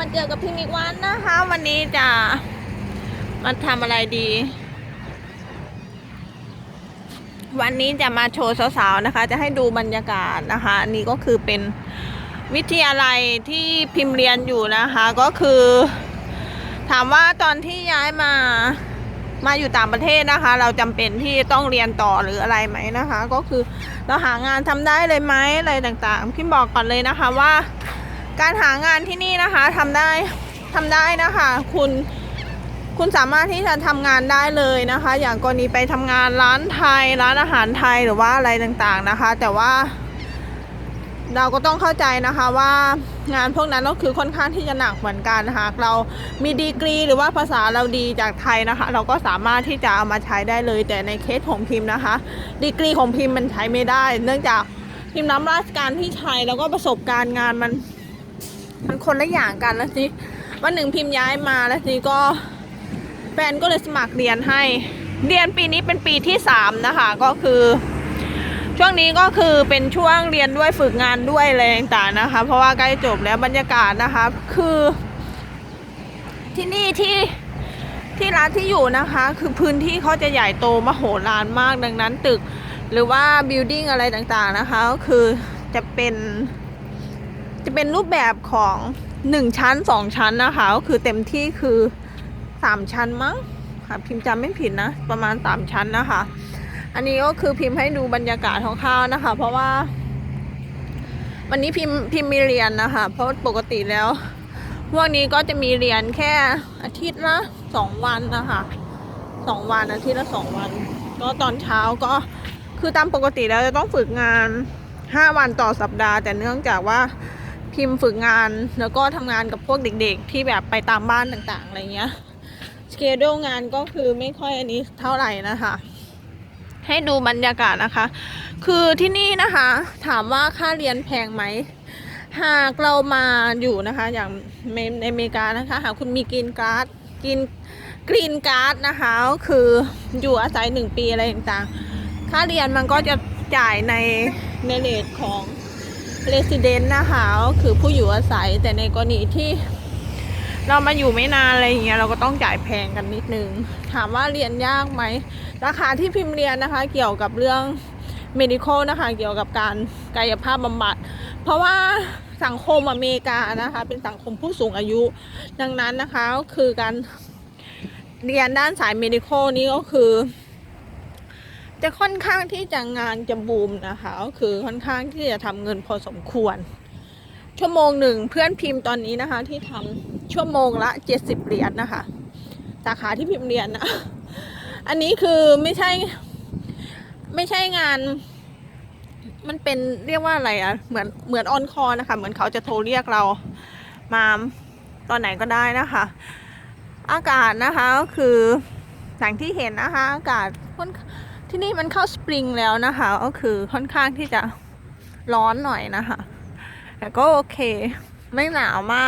มาเจอกับพี่มิกวันนะคะ วันนี้จะมาทำอะไรดี วันนี้จะมาโชว์สาวๆนะคะ จะให้ดูบรรยากาศนะคะอันนี่ก็คือเป็นวิทยาลัยที่พิมพ์เรียนอยู่นะคะ ก็คือ ถามว่าตอนที่ย้ายมามาอยู่ต่างประเทศนะคะ เราจำเป็นที่ต้องเรียนต่อหรืออะไรไหมนะคะ ก็คือเราหางานทำได้เลยไหมอะไรต่างๆพิมบอกก่อนเลยนะคะว่า การหางานที่นี่นะคะทำได้ทำได้นะคะ คุณคุณสามารถที่จะทำงานได้เลยนะคะ อย่างกรณีไปทำงานร้านไทยร้านอาหารไทยหรือว่าอะไรต่างๆนะคะ แต่ว่า เราก็ต้องเข้าใจนะคะว่างานพวกนั้นก็คือค่อนข้างที่จะหนักเหมือนกันหากเรามีดีกรี หรือว่าภาษาเราดีจากไทยนะคะ เราก็สามารถที่จะเอามาใช้ได้เลย แต่ในเคสของพิมพ์นะคะ ดีกรีของพิมพ์มันใช้ไม่ได้ เนื่องจากพิมพ์น้ำราชการที่ใช้แล้วก็ประสบการณ์งานมัน มันคนละอย่างกันแล้วสิวันหนึ่งพิมพ์ย้ายมาแล้วสิก็แฟนก็เลยสมัครเรียนให้ เรียนปีนี้เป็นปีที่สามนะคะ ก็คือ ช่วงนี้ก็คือเป็นช่วงเรียนด้วยฝึกงานด้วยอะไรต่างๆนะคะ เพราะว่าใกล้จบแล้วบรรยากาศนะคะ คือ ที่นี่ที่ที่ร้านที่อยู่นะคะ คือพื้นที่เขาจะใหญ่โตมโหฬารมากดังนั้นตึก หรือว่าบิลดิ้งอะไรต่างๆนะคะ ก็คือจะเป็น จะเป็นรูปแบบของหนึ่งชั้นสองชั้นนะคะ ก็คือเต็มที่คือสามชั้นมั้งค่ะพิมพ์จำไม่ผิดนะ ประมาณสามชั้นนะคะ อันนี้ก็คือพิมพ์ให้ดูบรรยากาศคร่าวๆนะคะ เพราะว่า วันนี้พิมพ์พิมพ์มีเรียนนะคะ เพราะปกติแล้วพวกนี้ก็จะมีเรียนแค่อาทิตย์ละสองวันนะคะสองวันอาทิตย์ละสองวัน ก็ตอนเช้าก็คือตามปกติแล้วจะต้องฝึกงานห้าวันต่อสัปดาห์ แต่เนื่องจากว่าิมฝึกงาน แล้วก็ทำงานกับพวกเด็กๆ ที่แบบไปตามบ้านต่างๆ อะไรเงี้ยสเกดูงานก็คือไม่ค่อยอันนี้เท่าไหร่นะคะ ให้ดูบรรยากาศนะคะ คือที่นี่นะคะ ถามว่าค่าเรียนแพงไหมหากเรามาอยู่นะคะ อย่างในในอเมริกานะคะ หากคุณมีกรีนการ์ดกินกรีนการ์ดนะคะก็คืออยู่อาศัยหนึ่งปีอะไรต่างๆ ค่าเรียนมันก็จะจ่ายในในเลทของ resident นะคะก็คือผู้อยู่อาศัยแต่ในกรณีที่ เรามาอยู่ไม่นานอะไรอย่างเงี้ยเราก็ต้องจ่ายแพงกันนิดนึง ถามว่าเรียนยากไหมราคาที่พิมพ์เรียนนะคะ เกี่ยวกับเรื่อง medical นะคะ เกี่ยวกับการกายภาพบำบัด เพราะว่าสังคมอเมริกานะคะ เป็นสังคมผู้สูงอายุ ดังนั้นนะคะก็คือการเรียนด้านสาย medical นี้ก็คือ จะค่อนข้างที่จะงานจะบูมนะคะก็คือค่อนข้างที่จะทำเงินพอสมควร ชั่วโมงหนึ่งเพื่อนพิมพ์ตอนนี้นะคะ ที่ทำชั่วโมงละเจ็ดสิบเหรียญนะคะสาขาที่พิมพ์เรียนนะอันนี้คือไม่ใช่ ไม่ใช่งาน มันเป็นเรียกว่าอะไรอะเหมือนเหมือนออนคอนะคะ เหมือนเขาจะโทรเรียกเรามาตอนไหนก็ได้นะคะ อากาศนะคะก็คืออย่างที่เห็นนะคะ อากาศค่อน ที่นี่มันเข้าสปริงแล้วนะคะ ก็คือค่อนข้างที่จะร้อนหน่อยนะคะ แต่ก็โอเค ไม่หนาวมาก